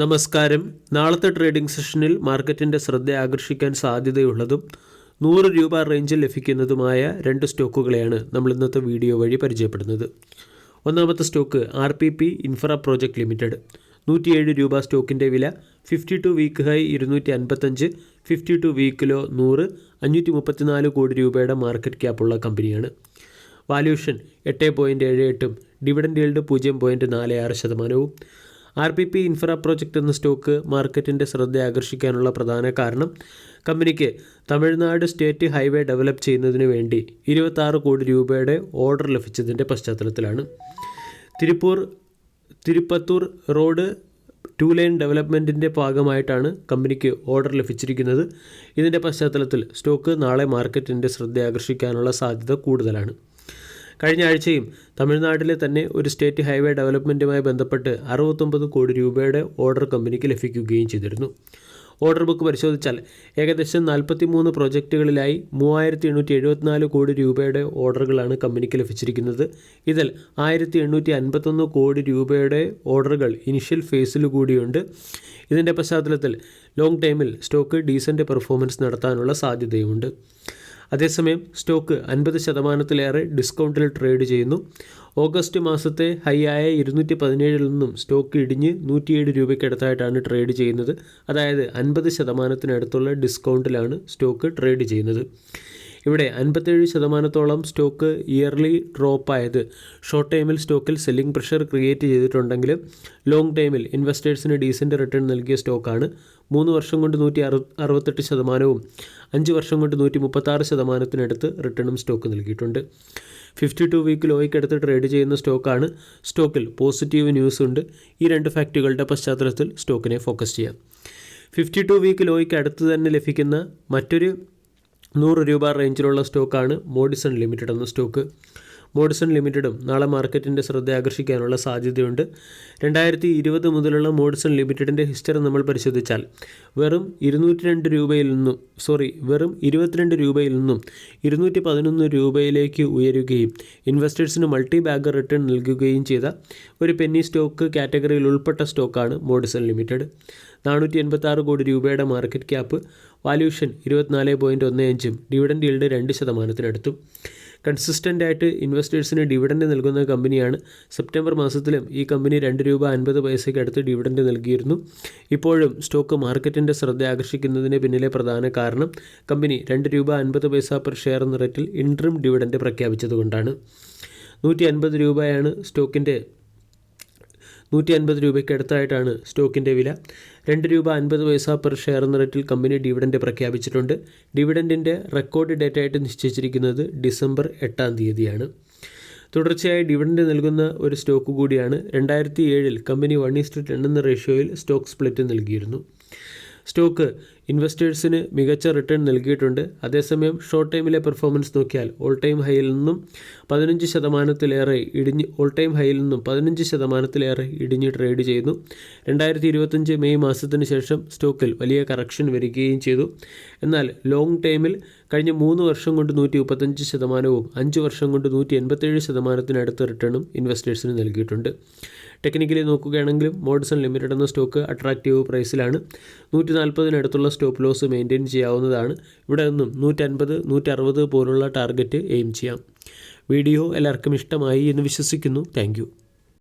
നമസ്കാരം. നാളത്തെ ട്രേഡിംഗ് സെഷനിൽ മാർക്കറ്റിന്റെ ശ്രദ്ധ ആകർഷിക്കാൻ സാധ്യതയുള്ളതും നൂറ് രൂപ റേഞ്ചിൽ ലഭിക്കുന്നതുമായ രണ്ട് സ്റ്റോക്കുകളെയാണ് നമ്മൾ ഇന്നത്തെ വീഡിയോ വഴി പരിചയപ്പെടുന്നത്. ഒന്നാമത്തെ stock R P P infra project limited. നൂറ്റിയേഴ് രൂപ സ്റ്റോക്കിന്റെ വില ഫിഫ്റ്റി ടു വീക്ക് ഹൈ ഇരുന്നൂറ്റി അൻപത്തഞ്ച് ഫിഫ്റ്റി ടു വീക്കിലോ നൂറ് അഞ്ഞൂറ്റി മുപ്പത്തിനാല് കോടി രൂപയുടെ മാർക്കറ്റ് ക്യാപ്പുള്ള കമ്പനിയാണ്. വാല്യൂഷൻ എട്ട് പോയിന്റ് ഏഴ് എട്ടും ഡിവിഡൻഡ് ഈൽഡ് പൂജ്യം പോയിന്റ് നാല് ആറ് ശതമാനവും. R P P infra project എന്ന സ്റ്റോക്ക് മാർക്കറ്റിന്റെ ശ്രദ്ധ ആകർഷിക്കാനുള്ള പ്രധാന കാരണം കമ്പനിക്ക് തമിഴ്നാട് സ്റ്റേറ്റ് ഹൈവേ ഡെവലപ്പ് ചെയ്യുന്നതിന് വേണ്ടി ഇരുപത്താറ് കോടി രൂപയുടെ ഓർഡർ ലഭിച്ചതിന്റെ പശ്ചാത്തലത്തിലാണ്. Tiruppur Tirupattur road two line ഡെവലപ്മെന്റിന്റെ ഭാഗമായിട്ടാണ് കമ്പനിക്ക് ഓർഡർ ലഭിച്ചിരിക്കുന്നത്. ഇതിന്റെ പശ്ചാത്തലത്തിൽ സ്റ്റോക്ക് നാളെ മാർക്കറ്റിന്റെ ശ്രദ്ധ ആകർഷിക്കാനുള്ള സാധ്യത കൂടുതലാണ്. കഴിഞ്ഞ ആഴ്ചയും തമിഴ്നാട്ടിലെ തന്നെ ഒരു സ്റ്റേറ്റ് ഹൈവേ ഡെവലപ്മെന്റുമായി ബന്ധപ്പെട്ട് അറുപത്തൊമ്പത് കോടി രൂപയുടെ ഓർഡർ കമ്പനിക്ക് ലഭിക്കുകയും ചെയ്തിരുന്നു. ഓർഡർ ബുക്ക് പരിശോധിച്ചാൽ ഏകദേശം നാൽപ്പത്തി മൂന്ന് പ്രോജക്റ്റുകളിലായി മൂവായിരത്തി എണ്ണൂറ്റി എഴുപത്തിനാല് കോടി രൂപയുടെ ഓർഡറുകളാണ് കമ്പനിക്ക് ലഭിച്ചിരിക്കുന്നത്. ഇതിൽ ആയിരത്തി എണ്ണൂറ്റി അൻപത്തൊന്ന് കോടി രൂപയുടെ ഓർഡറുകൾ ഇനിഷ്യൽ ഫേസിൽ കൂടിയുണ്ട്. ഇതിന്റെ പശ്ചാത്തലത്തിൽ ലോങ് ടൈമിൽ സ്റ്റോക്ക് ഡീസന്റ് പെർഫോമൻസ് നടത്താനുള്ള സാധ്യതയുമുണ്ട്. അതേസമയം സ്റ്റോക്ക് അൻപത് ശതമാനത്തിലേറെ ഡിസ്കൗണ്ടിൽ ട്രേഡ് ചെയ്യുന്നു. ഓഗസ്റ്റ് മാസത്തെ ഹൈ ആയ ഇരുന്നൂറ്റി പതിനേഴിൽ നിന്നും സ്റ്റോക്ക് ഇടിഞ്ഞ് നൂറ്റിയേഴ് രൂപയ്ക്കടുത്തായിട്ടാണ് ട്രേഡ് ചെയ്യുന്നത്. അതായത് അൻപത് ശതമാനത്തിനടുത്തുള്ള ഡിസ്കൗണ്ടിലാണ് സ്റ്റോക്ക് ട്രേഡ് ചെയ്യുന്നത്. ഇവിടെ അൻപത്തേഴ് ശതമാനത്തോളം സ്റ്റോക്ക് ഇയർലി ഡ്രോപ്പ് ആയത്. ഷോർട്ട് ടൈമിൽ സ്റ്റോക്കിൽ സെല്ലിംഗ് പ്രഷർ ക്രിയേറ്റ് ചെയ്തിട്ടുണ്ടെങ്കിലും ലോങ് ടൈമിൽ ഇൻവെസ്റ്റേഴ്സിന് ഡീസന്റ് റിട്ടേൺ നൽകിയ സ്റ്റോക്കാണ്. മൂന്ന് വർഷം കൊണ്ട് നൂറ്റി അറു അറുപത്തെട്ട് ശതമാനവും അഞ്ച് വർഷം കൊണ്ട് നൂറ്റി മുപ്പത്താറ് ശതമാനത്തിനടുത്ത് റിട്ടേണും സ്റ്റോക്ക് നൽകിയിട്ടുണ്ട്. ഫിഫ്റ്റി ടു വീക്ക് ലോയ്ക്കടുത്ത് ട്രേഡ് ചെയ്യുന്ന സ്റ്റോക്കാണ്. സ്റ്റോക്കിൽ പോസിറ്റീവ് ന്യൂസ് ഉണ്ട്. ഈ രണ്ട് ഫാക്റ്റുകളുടെ പശ്ചാത്തലത്തിൽ സ്റ്റോക്കിനെ ഫോക്കസ് ചെയ്യാം. ഫിഫ്റ്റി ടു വീക്ക് ലോയ്ക്ക് അടുത്ത് തന്നെ ലഭിക്കുന്ന മറ്റൊരു നൂറ് രൂപ റേഞ്ചിലുള്ള സ്റ്റോക്കാണ് മോഡിസൺ ലിമിറ്റഡ് എന്ന സ്റ്റോക്ക്. മോഡിസൺ ലിമിറ്റഡും നാളെ മാർക്കറ്റിന്റെ ശ്രദ്ധ ആകർഷിക്കാനുള്ള സാധ്യതയുണ്ട്. രണ്ടായിരത്തി ഇരുപത് മുതലുള്ള മോഡിസൺ ലിമിറ്റഡിന്റെ ഹിസ്റ്ററി നമ്മൾ പരിശോധിച്ചാൽ വെറും ഇരുന്നൂറ്റി രണ്ട് രൂപയിൽ നിന്നും സോറി വെറും ഇരുപത്തിരണ്ട് രൂപയിൽ നിന്നും ഇരുന്നൂറ്റി പതിനൊന്ന് രൂപയിലേക്ക് ഉയരുകയും ഇൻവെസ്റ്റേഴ്സിന് മൾട്ടി ബാഗ് റിട്ടേൺ നൽകുകയും ചെയ്ത ഒരു പെന്നി സ്റ്റോക്ക് കാറ്റഗറിയിൽ ഉൾപ്പെട്ട സ്റ്റോക്കാണ് മോഡിസൺ ലിമിറ്റഡ്. നാനൂറ്റി എൺപത്താറ് കോടി രൂപയുടെ മാർക്കറ്റ് ക്യാപ്പ് വാല്യൂഷൻ ഇരുപത്തിനാല് പോയിന്റ് ഒന്ന് അഞ്ചും ഡിവിഡൻഡ് ഈൽഡ് രണ്ട് ശതമാനത്തിനടുത്തും. കൺസിസ്റ്റന്റ് ആയിട്ട് ഇൻവെസ്റ്റേഴ്സിന് ഡിവിഡൻഡ് നൽകുന്ന കമ്പനിയാണ് സെപ്റ്റംബർ മാസത്തിലും ഈ കമ്പനി രണ്ട് രൂപ അൻപത് പൈസയ്ക്ക് അടുത്ത് ഡിവിഡൻഡ് നൽകിയിരുന്നു. ഇപ്പോഴും സ്റ്റോക്ക് മാർക്കറ്റിന്റെ ശ്രദ്ധ ആകർഷിക്കുന്നതിന് പിന്നിലെ പ്രധാന കാരണം കമ്പനി രണ്ട് രൂപ അൻപത് പൈസ പെർ ഷെയർ എന്ന റേറ്റിൽ ഇൻട്രം ഡിവിഡൻഡ് പ്രഖ്യാപിച്ചതുകൊണ്ടാണ്. നൂറ്റി അൻപത് രൂപയാണ് സ്റ്റോക്കിന്റെ നൂറ്റി അൻപത് രൂപയ്ക്ക് അടുത്തായിട്ടാണ് സ്റ്റോക്കിന്റെ വില. രണ്ട് രൂപ അൻപത് പൈസ പെർ ഷെയർ എന്ന റേറ്റിൽ കമ്പനി ഡിവിഡൻഡ് പ്രഖ്യാപിച്ചിട്ടുണ്ട്. ഡിവിഡൻഡിന്റെ റെക്കോർഡ് ഡേറ്റ് ആയിട്ട് നിശ്ചയിച്ചിരിക്കുന്നത് ഡിസംബർ എട്ടാം തീയതിയാണ്. തുടർച്ചയായി ഡിവിഡൻഡ് നൽകുന്ന ഒരു സ്റ്റോക്ക് കൂടിയാണ്. രണ്ടായിരത്തി ഏഴിൽ കമ്പനി വൺ ഈസ്റ്റ് ടെൻ എന്ന റേഷ്യോയിൽ സ്റ്റോക്ക് സ്പ്ലിറ്റ് നൽകിയിരുന്നു. സ്റ്റോക്ക് ഇൻവെസ്റ്റേഴ്സിന് മികച്ച റിട്ടേൺ നൽകിയിട്ടുണ്ട്. അതേസമയം ഷോർട്ട് ടൈമിലെ പെർഫോമൻസ് നോക്കിയാൽ ഓൾ ടൈം ഹൈയിൽ നിന്നും പതിനഞ്ച് ശതമാനത്തിലേറെ ഇടിഞ്ഞ് ഓൾ ടൈം ഹൈയിൽ നിന്നും പതിനഞ്ച് ശതമാനത്തിലേറെ ഇടിഞ്ഞ് ട്രേഡ് ചെയ്യുന്നു രണ്ടായിരത്തി ഇരുപത്തഞ്ച് മെയ് മാസത്തിന് ശേഷം സ്റ്റോക്കിൽ വലിയ കറക്ഷൻ വരികയും ചെയ്തു. എന്നാൽ ലോങ് ടൈമിൽ കഴിഞ്ഞ മൂന്ന് വർഷം കൊണ്ട് നൂറ്റി മുപ്പത്തഞ്ച് ശതമാനവും അഞ്ച് വർഷം കൊണ്ട് നൂറ്റി എൺപത്തേഴ് ശതമാനത്തിനടുത്ത് റിട്ടേണും ഇൻവെസ്റ്റേഴ്സിന് നൽകിയിട്ടുണ്ട്. ടെക്നിക്കലി നോക്കുകയാണെങ്കിലും മോഡ്സൺ ലിമിറ്റഡ് എന്ന സ്റ്റോക്ക് അട്രാക്റ്റീവ് പ്രൈസിലാണ് നൂറ്റി നാൽപ്പതിനടുത്തുള്ള സ്റ്റോപ്പ് ലോസ് മെയിന്റെയിൻ ചെയ്യാവുന്നതാണ്. ഇവിടെ നിന്നും നൂറ്റൻപത് നൂറ്ററുപത് പോലുള്ള ടാർഗറ്റ് എയിം ചെയ്യാം. വീഡിയോ എല്ലാവർക്കും ഇഷ്ടമായി എന്ന് വിശ്വസിക്കുന്നു. താങ്ക്